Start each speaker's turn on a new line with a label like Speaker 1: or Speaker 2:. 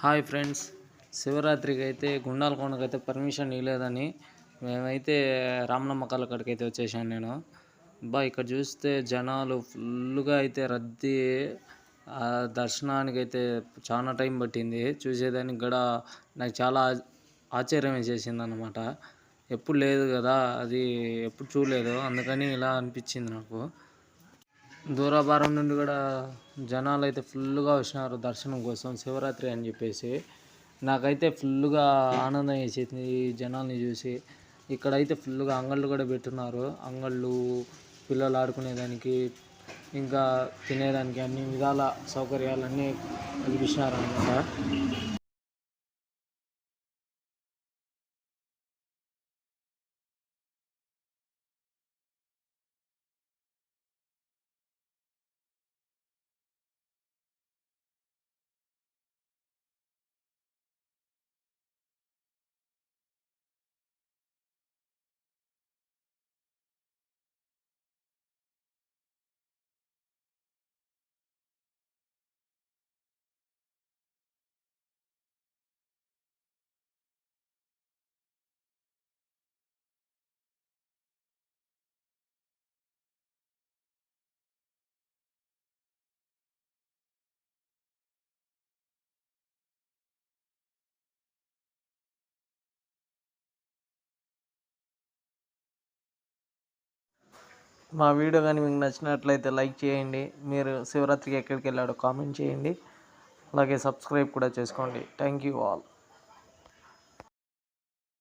Speaker 1: Hi friends. శివరాత్రికి అయితే గుండాల కొండకు అయితే పర్మిషన్ ఇవ్వలేదని మేమైతే రామనమ్మకాల కళ్ళ కాడికి అయితే వచ్చేసాను నేను. బా ఇక్కడ చూస్తే జనాలు ఫుల్గా అయితే రద్దీ దర్శనానికి అయితే చాలా టైం పట్టింది. చూసేదానికి కూడా నాకు చాలా ఆశ్చర్యం వేసేసింది అనమాట ఎప్పుడు లేదు కదా అది ఎప్పుడు చూడలేదు. అందుకని ఇలా అనిపించింది నాకు. దూరభారం నుండి కూడా జనాలు అయితే ఫుల్గా వచ్చినారు దర్శనం కోసం శివరాత్రి అని చెప్పేసి. నాకైతే ఫుల్గా ఆనందం వేసింది ఈ జనాల్ని చూసి. ఇక్కడైతే ఫుల్గా అంగళ్ళు కూడా పెట్టున్నారు. అంగళ్ళు పిల్లలు ఆడుకునేదానికి ఇంకా తినేదానికి అన్ని విధాల సౌకర్యాలన్నీ కల్పించినారు మా వీడియో కానీ మీకు నచ్చినట్లయితే లైక్ చేయండి. మీరు శివరాత్రికి ఎక్కడికి వెళ్ళాడో కామెంట్ చేయండి. అలాగే సబ్స్క్రైబ్ కూడా చేసుకోండి. Thank you all.